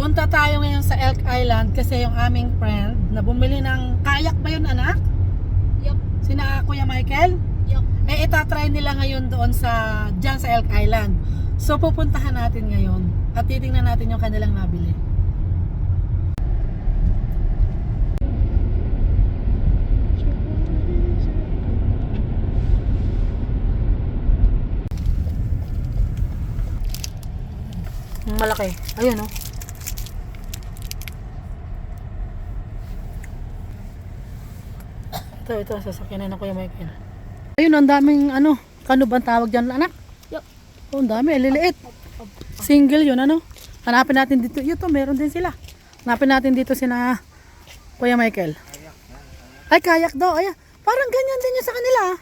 Punta tayo ngayon sa Elk Island kasi yung aming friend na bumili ng kayak ba yun anak? Yup. Sina Kuya Michael? Yup. Eh itatry nila ngayon doon sa dyan sa Elk Island. So pupuntahan natin ngayon at titingnan natin yung kanilang nabili. Malaki. Ayun oh. Ito, ito, sasakyan na Kuya Michael. Ayun, ang daming ano, kano ba ang tawag dyan, anak? Yup. Oh, ang dami, liliit. Single yun, ano? Hanapin natin dito. Ito, meron din sila. Hanapin natin dito sina Kuya Michael. Ay, kayak daw. Ay, parang ganyan din yun sa kanila. ah.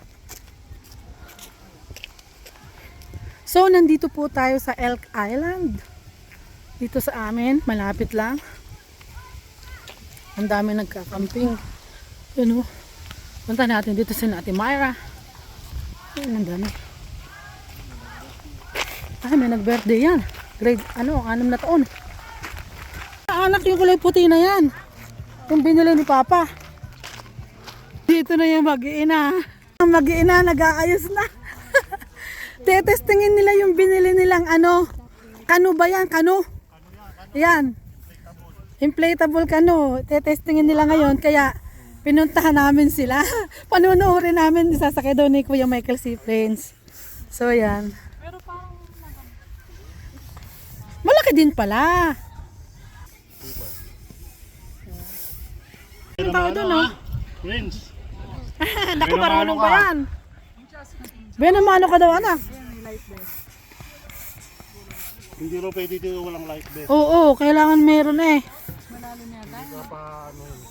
So, nandito po tayo sa Elk Island. Dito sa amin, malapit lang. Ang dami nagkakamping. Yun o. Punta natin dito sa Ate Myra. Ayun, ang dami. Ay, may nag-birthday yan. Grade, ano, anim na taon. Ah, Anak yung kulay puti na yan. Yung binili ni Papa. Dito na yung mag-iina. Ang mag-iina, nag-aayos na. Tetestingin nila yung binili nilang ano. Kano ba yan? Kano? Yan. Inflatable kano. Tetestingin nila ngayon. Kaya pinuntahan namin sila. Panunuorin namin. Sasakay daw ni Kuya Michael Seaplanes. So yan. Malaki din pala. Ang tao doon, no? Prince. Naku, marunong ba yan? Benamano ka daw, anak. Hindi ro pwede dito walang life vest. Oo, kailangan meron eh. Pa, ano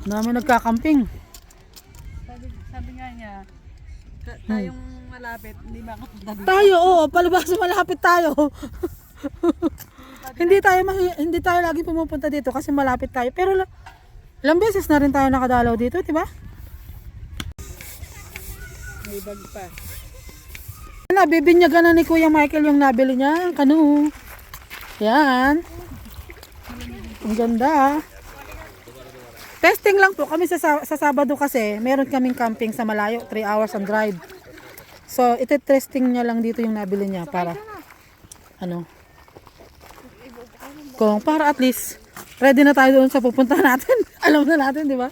Dami nagkakamping. Sabi, sabi nga niya, ta- tayong malapit, hindi ba kapunta dito? Tayo, oo, palabas malapit tayo. hindi tayo hindi tayo lagi pumupunta dito kasi malapit tayo. Pero la- ilang beses na rin tayo nakadalaw dito, di ba? May bag pa. Nabibinyagan na ni Kuya Michael yung nabili niya, kanu. Yan. Ang ganda. Testing lang po kami sa, sa, sa Sabado kasi meron kaming camping sa malayo, 3 hours ang drive. So, ite-testing niya lang dito yung nabili niya para ano kung para at least ready na tayo doon sa pupunta natin. Alam na natin, di ba?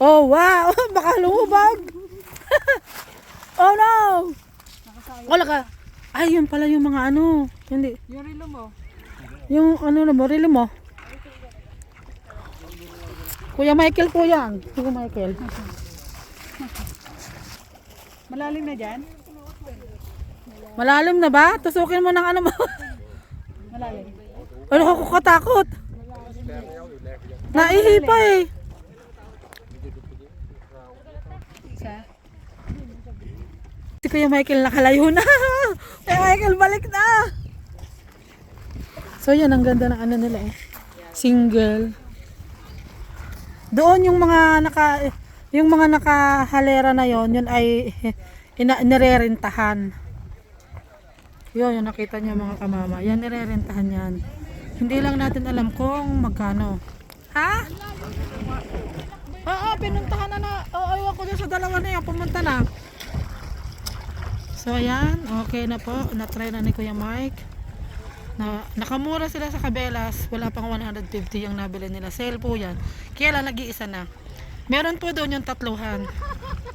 Oh, wow! Baka lumubag! oh no! Wala ka. Ay, yun pala yung mga ano. Hindi. Yung relo mo, Yung ano na mo, relo mo. Kuya Michael po yan. Kuya Michael. malalim na dyan? Malalim na ba? Tusukin mo ng ano mo. Malalim. ano ako katakot? Naihi pa eh. Si Kuya Michael nakalayo na. Kuya Michael balik na. So yan, ang ganda ng ano nila eh. Single. Doon yung mga naka yung mga nakahalera na yon, yun ay ina, nirerentahan. Yun, yung nakita niyo mga kamama. Yan, nirerentahan yan. Hindi lang natin alam kung magkano. Ha? Oo, pinuntahan na na. Oo, ewan ko dun sa dalawa na yan. Pumunta na. So ayan, okay na po. Na-try na ni Kuya Mike. Na, nakamura sila sa Kabelas. Wala pang 150 yung nabili nila. Sale po yan. Kaya lang nag-iisa na. Meron po doon yung tatluhan.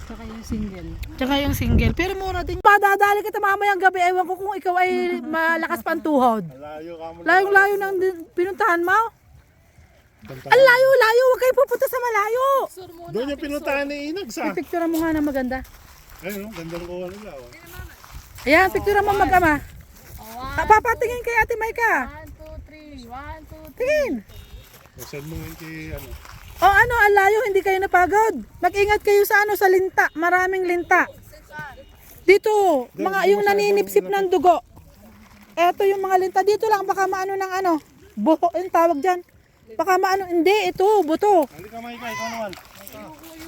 Saka yung single. Tsaka yung single. Pero mura din. Padadali kita mamayang gabi. Ewan ko kung ikaw ay malakas pantuhod. Layo ka mo. Layong layo ng pinuntahan mo. Ang layo, layo. Huwag kayo pupunta sa malayo. Doon yung pinuntahan ni Inag sa. Picture mo nga na maganda. Ayun, oh, ganda ng kuha nila. Oh. Ayan, picture mo mag-ama. Ah, papatingin kay Ate Maika. One, two, three. One, two, three. Tingin. Send mo ngayon kay ano. O ano, ang layo, hindi kayo napagod. Mag-ingat kayo sa ano, sa linta. Maraming linta. Dito, mga yung naninipsip ng dugo. Eto yung mga linta. Dito lang, baka maano ng ano. Buho, yung tawag dyan. Baka maano, hindi, ito, buto. Halika Maika, ikaw naman.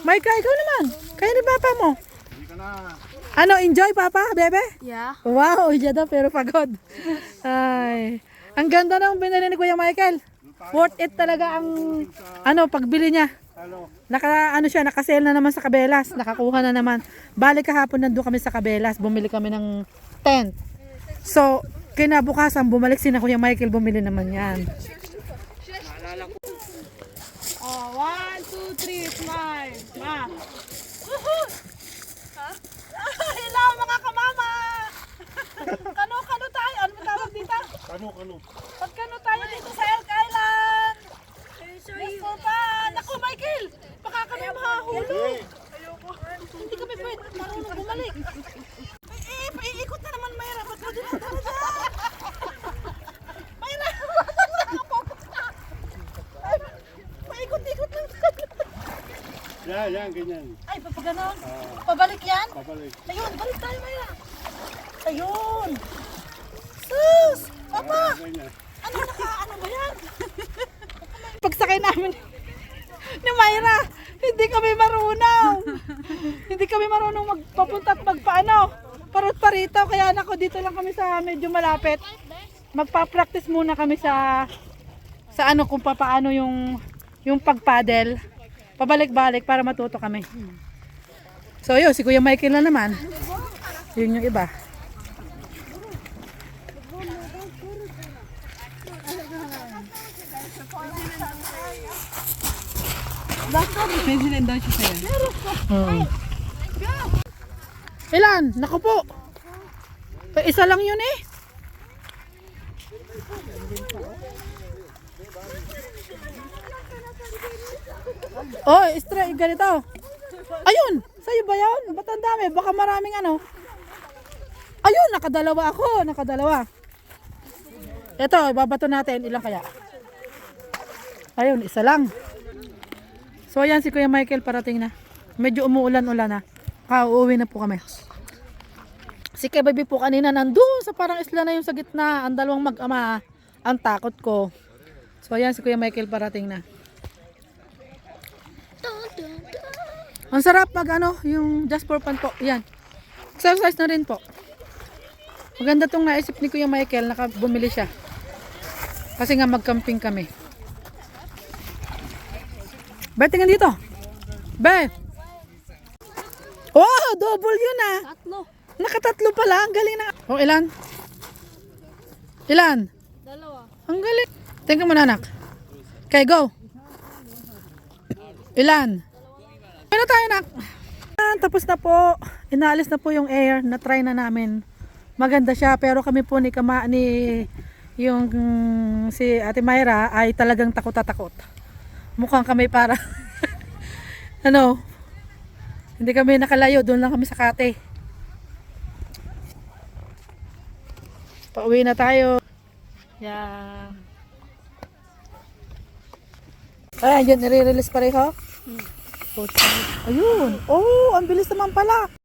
Maika, ikaw naman. Kayo ni papa mo. Halika Ano, enjoy, Papa, bebe? Yeah. Wow, iya daw, pero pagod. Ay, ang ganda ng binili ni Kuya Michael. Worth it talaga ang, ano, pagbili niya. Ano? Naka, ano siya, nakasale na naman sa Kabelas. Nakakuha na naman. Balik kahapon nandun kami sa Kabelas. Bumili kami ng tent. So, kinabukasan, bumalik si na Kuya Michael, bumili naman yan. Oh, one, two, three, smile. Ma. Woohoo! Ha? Hello, mga kamama! Kano-kano tayo? Ano ba tawag dito? Kano, kano? Pagkano tayo dito sa Elk Island? Yes po pa! Naku, Michael! Baka kami mahahulog! Ayoko. Hindi kami pwede marunong bumalik. Eh, eh, iikot na naman, Mayra. Ba't mo dinadala dyan? Mayra! Ay, Paikot-ikot lang. Yan, yan, ganyan. Ay, papaganon. Pabalik yan? Papalik. Ayun, balik tayo, Mayra. Ayun. Sus! Papa! Ano naka, ano ba yan? Pagsakay namin ni Myra, hindi kami marunong. hindi kami marunong magpapunta at magpaano. Parot parito, kaya nako dito lang kami sa medyo malapit. Magpa-practice muna kami sa sa ano kung paano yung yung pagpaddle. Pabalik-balik para matuto kami. So yun, si Kuya Michael na naman. Yun yung iba. Pensinan daw siya sa'yo. Hmm. Ilan? Naku po. Eh, Isa lang yun eh. Oh, extra, ganito. Ayun, sa'yo ba yun? Ba't ang dami? Baka maraming ano. Ayun, nakadalawa ako, nakadalawa. Ito, ibabato natin. Ilang kaya? Ayun, isa lang. So ayan si Kuya Michael parating na. Medyo umuulan-ulan na. Kauuwi na po kami. Si Kuya Baby po kanina nandun sa parang isla na yung sa gitna. Ang dalawang mag-ama. Ang takot ko. So ayan si Kuya Michael parating na. Ang sarap pag ano, yung just for fun po. Yan. Exercise na rin po. Maganda tong naisip ni Kuya Michael. Nakabumili siya. Kasi nga mag-camping kami. Be, tingnan dito. Be. Oh, double yun ah. Tatlo. Nakatatlo pala. Ang galing na. Oh, ilan? Ilan? Dalawa. Ang galing. Tingnan mo na anak. Okay, go. Ilan? Ano tayo anak? Ah, tapos na po. Inaalis na po yung air. Na-try na namin. Maganda siya. Pero kami po ni Kama, ni yung mm, si Ate Mayra ay talagang takot-takot. Mukhang kami para ano hindi kami nakalayo. Doon lang kami sa kate. Pauwi na tayo. Yeah. Ay, andyan, nire-release pareho? Hmm. Ayun. Oh, ang bilis naman pala.